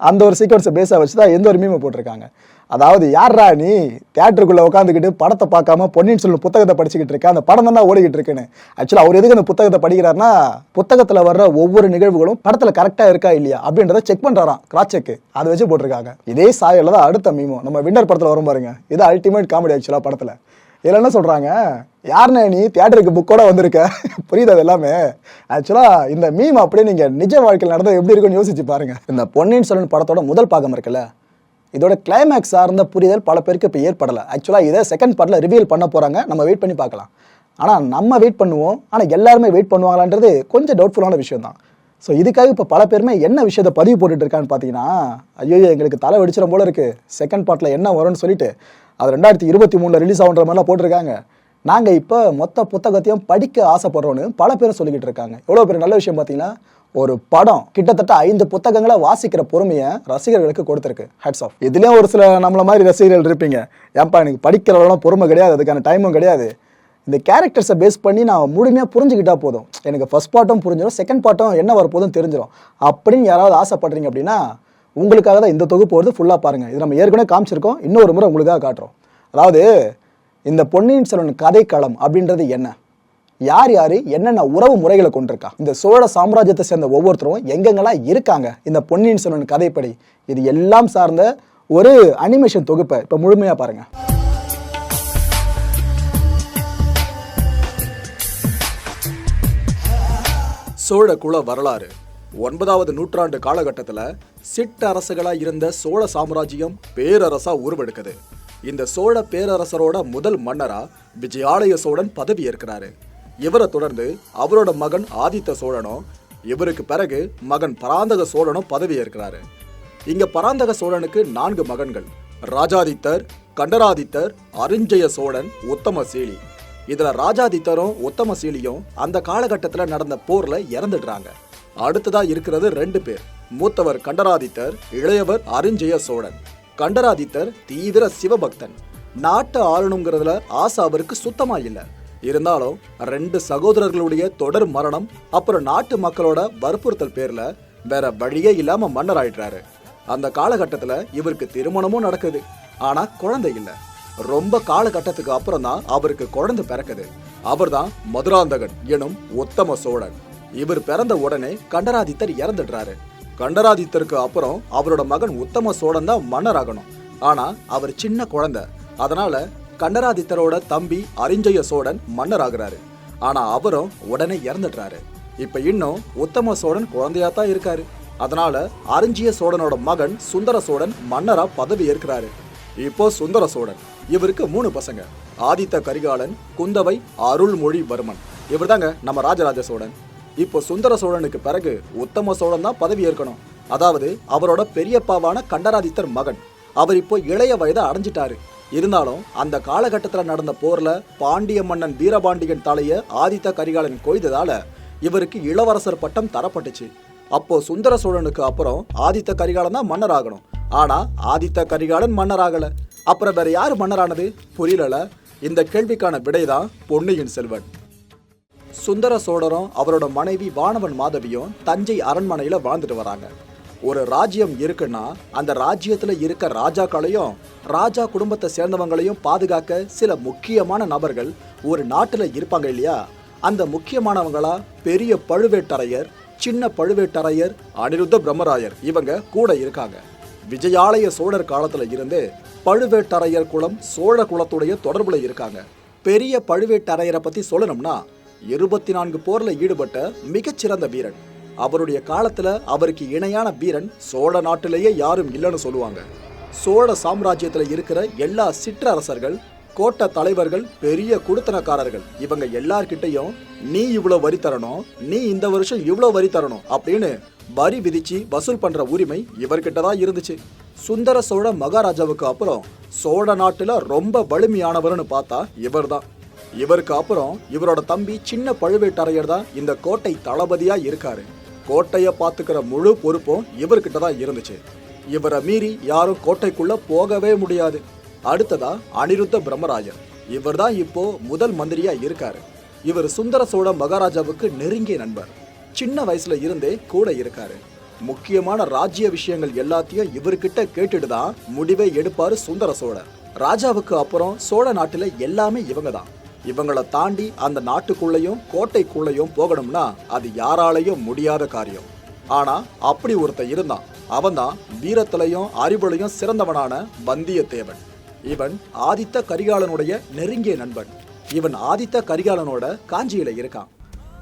A: அந்த ஒரு சீக்வன்ஸை பேஸாக வச்சு தான் எந்த ஒரு மீமை போட்டிருக்காங்க. அதாவது யார்ரா நீ? தியேட்டருக்குள்ள உட்காந்துக்கிட்டு படத்தை பார்க்காம பொன்னியின் செல்வன் புத்தகத்தை படிச்சுக்கிட்டு இருக்க. அந்த படம் தான் ஓடிக்கிட்டு இருக்குன்னு. ஆக்சுவலாக அவர் எதுக்கு அந்த புத்தகத்தை படிக்கிறாருன்னா புத்தகத்தில் வர்ற ஒவ்வொரு நிகழ்வுகளும் படத்தில் கரெக்டாக இருக்கா இல்லையா அப்படின்றத செக் பண்ணுறாராம் கிராஸ் செக் அதை வச்சு போட்டிருக்காங்க. இதே சாயலில் தான் அடுத்த மீமும் நம்ம வின்னர் படத்தில் வரும் பாருங்க. இது அல்டிமேட் காமெடி ஆக்சுவலாக படத்தில். இதில் என்ன சொல்கிறாங்க யாருண்ணே நீ? தியேட்டருக்கு புக்கோட வந்திருக்க. புரியுது அது எல்லாமே. ஆக்சுவலாக இந்த மீம் அப்படியே நீங்கள் நிஜ வாழ்க்கையில் நடந்தது எப்படி இருக்குன்னு யோசிச்சு பாருங்க. இந்த பொன்னியின் செல்வன் படத்தோட முதல் பாகம் இருக்குல்ல இதோட கிளைமேக்ஸ் சார்ந்த புரிதல் பல பேருக்கு இப்போ ஏற்படலை. ஆக்சுவலாக இதை செகண்ட் பார்ட்டில் ரிவீல் பண்ண போகிறாங்க நம்ம வெயிட் பண்ணி பார்க்கலாம். ஆனால் நம்ம வெயிட் பண்ணுவோம். ஆனால் எல்லாருமே வெயிட் பண்ணுவாங்களான்றது கொஞ்சம் டவுட்ஃபுல்லான விஷயம் தான் ஸோ இதுக்காக இப்போ பல பேருமே என்ன விஷயத்தை பதிவு போட்டுட்டு இருக்கான்னு பார்த்தீங்கன்னா ஐயோ எங்களுக்கு தலை வெடிச்சிடும் போல இருக்குது செகண்ட் பார்ட்டில் என்ன வரும்னு சொல்லிட்டு அது ரெண்டாயிரத்தி இருபத்தி மூணில் ரிலீஸ் ஆகுன்ற மாதிரிலாம் போட்டிருக்காங்க. நாங்கள் இப்போ மொத்த புத்தகத்தையும் படிக்க ஆசைப்படுறோன்னு பல பேரும் சொல்லிக்கிட்டு இருக்காங்க. எவ்வளோ பேர் நல்ல விஷயம் பார்த்தீங்கன்னா ஒரு படம் கிட்டத்தட்ட ஐந்து புத்தகங்களை வாசிக்கிற பொறுமையை ரசிகர்களுக்கு கொடுத்துருக்கு. ஹெட்ஸ் ஆஃப் இதுலேயும் ஒரு சில நம்மள மாதிரி ரசிகர்கள் இருப்பீங்க. ஏன்பா எனக்கு படிக்கிறவங்களாம் பொறுமை கிடையாது அதுக்கான டைமும் கிடையாது. இந்த கேரக்டர்ஸை பேஸ் பண்ணி நான் முழுமையாக புரிஞ்சுக்கிட்டா போதும். எனக்கு ஃபர்ஸ்ட் பார்ட்டும் புரிஞ்சிடும் செகண்ட் பார்ட்டும் என்ன வரப்போதும் தெரிஞ்சிடும் அப்படின்னு யாராவது ஆசைப்படுறீங்க அப்படின்னா உங்களுக்காக தான் இந்த தொகுப்பு வருது ஃபுல்லாக பாருங்கள் இது நம்ம ஏற்கனவே காமிச்சிருக்கோம் இன்னொரு முறை உங்களுக்காக காட்டுறோம். அதாவது இந்த பொன்னியின் செல்வன் கதைக்களம் அப்படின்றது என்ன? யார் யார் என்னென்ன உறவு முறைகளை கொண்டிருக்கா? இந்த சோழ சாம்ராஜ்யத்தை சேர்ந்த ஒவ்வொருத்தரும் எங்கெங்கெல்லாம் இருக்காங்க? இந்த பொன்னியின் செல்வன் கதைப்படி. இது எல்லாம் சார்ந்த ஒரு அனிமேஷன் தொகுப்பை இப்போ முழுமையாக பாருங்க. சோழ குல வரலாறு. ஒன்பதாவது நூற்றாண்டு காலகட்டத்தில் சிற்றரசுகளாக இருந்த சோழ சாம்ராஜ்யம் பேரரசாக உருவெடுக்குது. இந்த சோழ பேரரசரோட முதல் மன்னராக விஜயாலய சோழன் பதவி ஏற்கிறாரு இவரை தொடர்ந்து அவரோட மகன் ஆதித்த சோழனும் இவருக்கு பிறகு மகன் பராந்தக சோழனும் பதவி ஏற்கிறாரு இங்க பராந்தக சோழனுக்கு நான்கு மகன்கள். ராஜாதித்தர் கண்டராதித்தர் அருஞ்சய சோழன் உத்தமசீலி. இதுல ராஜாதித்தரும் உத்தமசீலியும் அந்த காலகட்டத்தில் நடந்த போர்ல இறந்துடுறாங்க. அடுத்ததா இருக்கிறது ரெண்டு பேர். மூத்தவர் கண்டராதித்தர் இளையவர் அருஞ்சய சோழன். கண்டராதித்தர் தீவிர சிவபக்தன். நாட்டை ஆளணுங்கிறதுல ஆசை அவருக்கு சுத்தமா இல்லை. இருந்தாலும் ரெண்டு சகோதரர்களுடைய தொடர் மரணம் அப்புறம் நாட்டு மக்களோட வற்புறுத்தல் பேர்ல வேற வழியே இல்லாம மன்னர் ஆயிடுறாரு. அந்த காலகட்டத்துல இவருக்கு திருமணமும் நடக்குது. ஆனா குழந்தை இல்லை. ரொம்ப காலகட்டத்துக்கு அப்புறம் தான் அவருக்கு குழந்தை பிறக்குது. அவர்தான் மதுராந்தகன் எனும் உத்தம சோழன். இவர் பிறந்த உடனே கண்டராதித்தர் இறந்துடுறாரு. கண்டராதித்தருக்கு அப்புறம் அவரோட மகன் உத்தம சோழன் தான் மன்னர் ஆகணும். ஆனா அவர் சின்ன குழந்தை. அதனால கண்டராதித்தரோட தம்பி அரிஞ்சய சோழன் மன்னர் ஆனா அவரும் உடனே இறந்துடுறாரு. இப்ப இன்னும் உத்தம சோழன் குழந்தையா தான் இருக்காரு. அதனால அரிஞ்சிய சோழனோட மகன் சுந்தர சோழன் மன்னரா பதவி ஏற்கிறாரு. இப்போ சுந்தர சோழன் இவருக்கு மூணு பசங்க. ஆதித்த கரிகாலன் குந்தவை அருள்மொழிவர்மன். இவர்தாங்க நம்ம ராஜராஜ சோழன். இப்போ சுந்தர சோழனுக்கு பிறகு உத்தம சோழன் தான் பதவி ஏற்கணும். அதாவது அவரோட பெரியப்பாவான கண்டராதித்தர் மகன். அவர் இப்போ இளைய வயதை அடைஞ்சிட்டாரு. இருந்தாலும் அந்த காலகட்டத்தில் நடந்த போரில் பாண்டிய மன்னன் வீரபாண்டியன் தலைய ஆதித்த கரிகாலன் கொய்ததால இவருக்கு இளவரசர் பட்டம் தரப்பட்டுச்சு. அப்போ சுந்தர சோழனுக்கு அப்புறம் ஆதித்த கரிகாலன் தான் மன்னர் ஆகணும் ஆனால் ஆதித்த கரிகாலன் மன்னர் ஆகலை அப்புறம் வேற யார் மன்னரானது? புரியல இந்த கேள்விக்கான விடைதான் பொன்னியின் செல்வன். சுந்தர சோழரும் அவரோட மனைவி வானவன் மாதவியும் தஞ்சை அரண்மனையில் வாழ்ந்துட்டு வராங்க. ஒரு ராஜ்யம் இருக்குன்னா அந்த ராஜ்யத்தில் இருக்க ராஜாக்களையும் ராஜா குடும்பத்தை சேர்ந்தவங்களையும் பாதுகாக்க சில முக்கியமான நபர்கள் ஒரு நாட்டில் இருப்பாங்க இல்லையா? அந்த முக்கியமானவங்களா பெரிய பழுவேட்டரையர் சின்ன பழுவேட்டரையர் அனிருத்த பிரம்மராயர். இவங்க கூட இருக்காங்க. விஜயாலய சோழர் காலத்தில் இருந்து பழுவேட்டரையர் குலம் சோழ குலத்துடைய தொடர்புல இருக்காங்க. பெரிய பழுவேட்டரையரை பற்றி சொல்லணும்னா இருபத்தி நான்கு போரில் ஈடுபட்ட மிகச்சிறந்த வீரன். அவருடைய காலத்துல அவருக்கு இணையான வீரன் சோழ நாட்டிலேயே யாரும் இல்லைன்னு சொல்லுவாங்க. சோழ சாம்ராஜ்யத்துல இருக்கிற எல்லா சிற்றரசர்கள் கோட்ட தலைவர்கள் பெரிய குடுத்தனக்காரர்கள் இவங்க எல்லார்கிட்டையும் நீ இவ்வளவு வரி தரணும் நீ இந்த வருஷம் இவ்வளவு வரி தரணும் அப்படின்னு வரி விதிச்சு வசூல் பண்ற உரிமை இவர்கிட்ட தான் இருந்துச்சு. சுந்தர சோழ மகாராஜாவுக்கு அப்புறம் சோழ நாட்டுல ரொம்ப வலிமையானவர்னு பார்த்தா இவர்தான். இவருக்கு அப்புறம் இவரோட தம்பி சின்ன பழுவேட்டரையர் தான் இந்த கோட்டை தளபதியா இருக்காரு. கோட்டையை பார்த்துக்கிற முழு பொறுப்பும் இவர்கிட்ட தான் இருந்துச்சு. இவரை மீறி யாரும் கோட்டைக்குள்ள போகவே முடியாது. அடுத்ததா அனிருத்த பிரம்மராயர். இவர்தான் இப்போ முதல் மந்திரியா இருக்காரு. இவர் சுந்தர சோழ மகாராஜாவுக்கு நெருங்கிய நண்பர். சின்ன வயசுல இருந்தே கூட இருக்காரு. முக்கியமான ராஜ்ய விஷயங்கள் எல்லாத்தையும் இவர்கிட்ட கேட்டுட்டு தான் முடிவை எடுப்பாரு சுந்தர சோழர். ராஜாவுக்கு அப்புறம் சோழ நாட்டில் எல்லாமே இவங்க தான். இவங்களை தாண்டி அந்த நாட்டுக்குள்ளேயும் கோட்டைக்குள்ளேயும் போகணும்னா அது யாராலையும் முடியாத காரியம். ஆனால் அப்படி ஒருத்தன் இருந்தான். அவன்தான் வீரத்திலையும் அறிவுலையும் சிறந்தவனான வந்தியத்தேவன். இவன் ஆதித்த கரிகாலனுடைய நெருங்கிய நண்பன். இவன் ஆதித்த கரிகாலனோட காஞ்சியில இருக்கான்.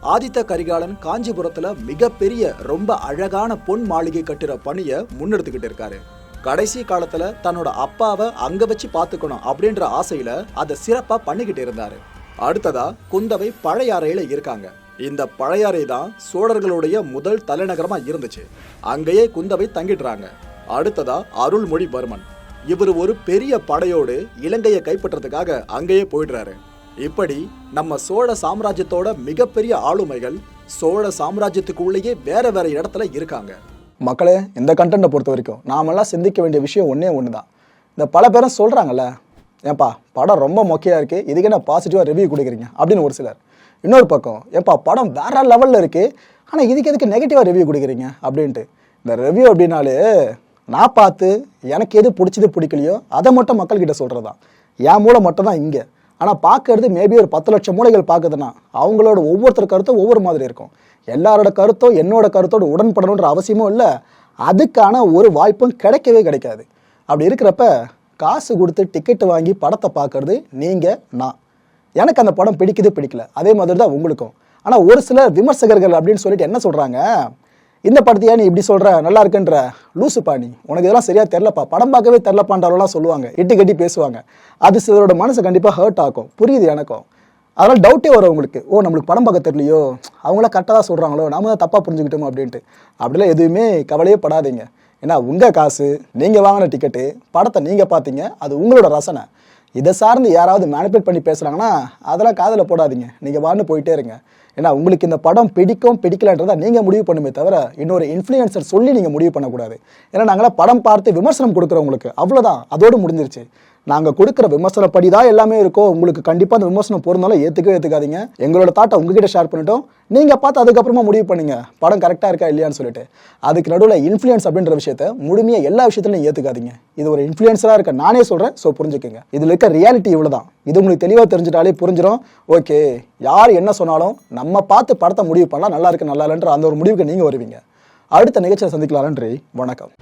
A: ஆதித்த கரிகாலன் காஞ்சிபுரத்துல மிகப்பெரிய ரொம்ப அழகான பொன் மாளிகை கட்டுற பணியை முன்னெடுத்துக்கிட்டு இருக்காரு. கடைசி காலத்துல தன்னோட அப்பாவை அங்க வச்சு பாத்துக்கணும் அப்படின்ற ஆசையில அதை சிறப்பா பண்ணிக்கிட்டு இருந்தாரு. அடுத்ததா குந்தவை பழையாறையில் இருக்காங்க. இந்த பழையாறை தான் சோழர்களுடைய முதல் தலைநகரமா இருந்துச்சு. அங்கேயே குந்தவை தங்கிடுறாங்க. அடுத்ததா அருள்மொழிவர்மன். இவர் ஒரு பெரிய படையோடு இலங்கையை கைப்பற்றதுக்காக அங்கேயே போயிடுறாரு. இப்படி நம்ம சோழ சாம்ராஜ்யத்தோட மிகப்பெரிய ஆளுமைகள் சோழ சாம்ராஜ்யத்துக்குள்ளேயே வேற வேற இடத்துல இருக்காங்க.
B: மக்களே இந்த கண்டென்ட்டை பொறுத்த வரைக்கும் நாமெல்லாம் சிந்திக்க வேண்டிய விஷயம் ஒன்றே ஒன்று தான் இந்த பல பேரும் சொல்கிறாங்கல்ல ஏன்பா படம் ரொம்ப மொக்கையாக இருக்குது இதுக்கு என்ன பாசிட்டிவாக ரிவ்யூ கொடுக்குறீங்க? அப்படின்னு ஒரு சிலர். இன்னொரு பக்கம் ஏன்பா படம் வேற லெவலில் இருக்குது ஆனால் இதுக்கு எதுக்கு நெகட்டிவாக ரிவ்யூ கொடுக்குறீங்க? அப்படின்ட்டு. இந்த ரிவ்யூ அப்படின்னாலே நான் பார்த்து எனக்கு எது பிடிச்சது பிடிக்கலையோ அதை மட்டும் மக்கள்கிட்ட சொல்கிறது தான் என் மூளை மட்டும் தான் இங்கே. ஆனால் பார்க்கறது மேபி ஒரு பத்து லட்சம் மூளைகள் பார்க்குதுன்னா அவங்களோட ஒவ்வொருத்தர் கருத்தும் ஒவ்வொரு மாதிரி இருக்கும். எல்லாரோட கருத்தும் என்னோட கருத்தோட உடன்படணுன்ற அவசியமும் இல்லை. அதுக்கான ஒரு வாய்ப்பும் கிடைக்கவே கிடைக்காது. அப்படி இருக்கிறப்ப காசு கொடுத்து டிக்கெட் வாங்கி படத்தை பார்க்கறது நீங்கள் நான். எனக்கு அந்த படம் பிடிக்குது பிடிக்கல. அதே மாதிரி தான் உங்களுக்கும். ஆனால் ஒரு சில விமர்சகர்கள் அப்படின்னு சொல்லிட்டு என்ன சொல்கிறாங்க இந்த படத்தையா நீ இப்படி சொல்கிற நல்லா இருக்குன்ற. லூசு பாணி உனக்கு இதெல்லாம் சரியாக தெரிலப்பா. படம் பார்க்கவே தெரிலப்பான்றவங்களாம் சொல்லுவாங்க. இட்டு கட்டி பேசுவாங்க. அது சிலரோட மனசை கண்டிப்பாக ஹர்ட் ஆகும் புரியுது எனக்கும். அதனால் டவுட்டே வரும் உங்களுக்கு. ஓ நம்மளுக்கு படம் பார்க்க தெரியலையோ? அவங்கள கரெக்டாக தான் சொல்கிறாங்களோ நாம தான் தப்பாக புரிஞ்சுக்கிட்டோமோ அப்படின்ட்டு. அப்படிலாம் எதுவுமே கவலையே படாதீங்க. ஏன்னா உங்கள் காசு நீங்கள் வாங்கின டிக்கெட்டு படத்தை நீங்கள் பார்த்தீங்க அது உங்களோட ரசனை. இதை சார்ந்து யாராவது மேனிபுலேட் பண்ணி பேசுகிறாங்கன்னா அதெல்லாம் காதில் போடாதீங்க. நீங்கள் வான்னு போயிட்டே இருங்க. ஏன்னா உங்களுக்கு இந்த படம் பிடிக்கும் பிடிக்கலன்றதை நீங்கள் முடிவு பண்ணுமே தவிர இன்னொரு இன்ஃப்ளூயன்சர் சொல்லி நீங்கள் முடிவு பண்ணக்கூடாது. ஏன்னா நாங்களாம் படம் பார்த்து விமர்சனம் கொடுக்குறவங்களுக்கு அவ்வளோதான் அதோடு முடிஞ்சிருச்சு. நாங்கள் கொடுக்குற விமர்சனப்படி தான் எல்லாமே இருக்கும். உங்களுக்கு கண்டிப்பாக அந்த விமர்சனம் போகிறதுனால ஏற்றுக்கவே ஏற்றுக்காதீங்க எங்களோட தாட்டை உங்ககிட்ட ஷேர் பண்ணிட்டோம். நீங்கள் பார்த்து அதுக்கப்புறமா முடிவு பண்ணுங்க. படம் கரெக்டாக இருக்கா இல்லையான்னு சொல்லிட்டு. அதுக்கு நடுவில் இன்ஃப்ளூயன்ஸ் அப்படின்ற விஷயத்த முழுமையாக எல்லா விஷயத்துலையும் ஏற்றுக்காதீங்க இது ஒரு இன்ஃப்ளூயன்ஸராக இருக்க நானே சொல்கிறேன் ஸோ புரிஞ்சுக்கோங்க. இதில் இருக்க ரியாலிட்டி இவ்வளோ தான் இது உங்களுக்கு தெளிவாக தெரிஞ்சிட்டாலே புரிஞ்சிடும் ஓகே யார் என்ன சொன்னாலும் நம்ம பார்த்து படத்தை முடிவு பண்ணால் நல்லா இருக்கு நல்லா இல்லைன்ற அந்த ஒரு முடிவுக்கு நீங்கள் வருவீங்க. அடுத்த நிகழ்ச்சியை சந்திக்கலாம் நன்றி வணக்கம்.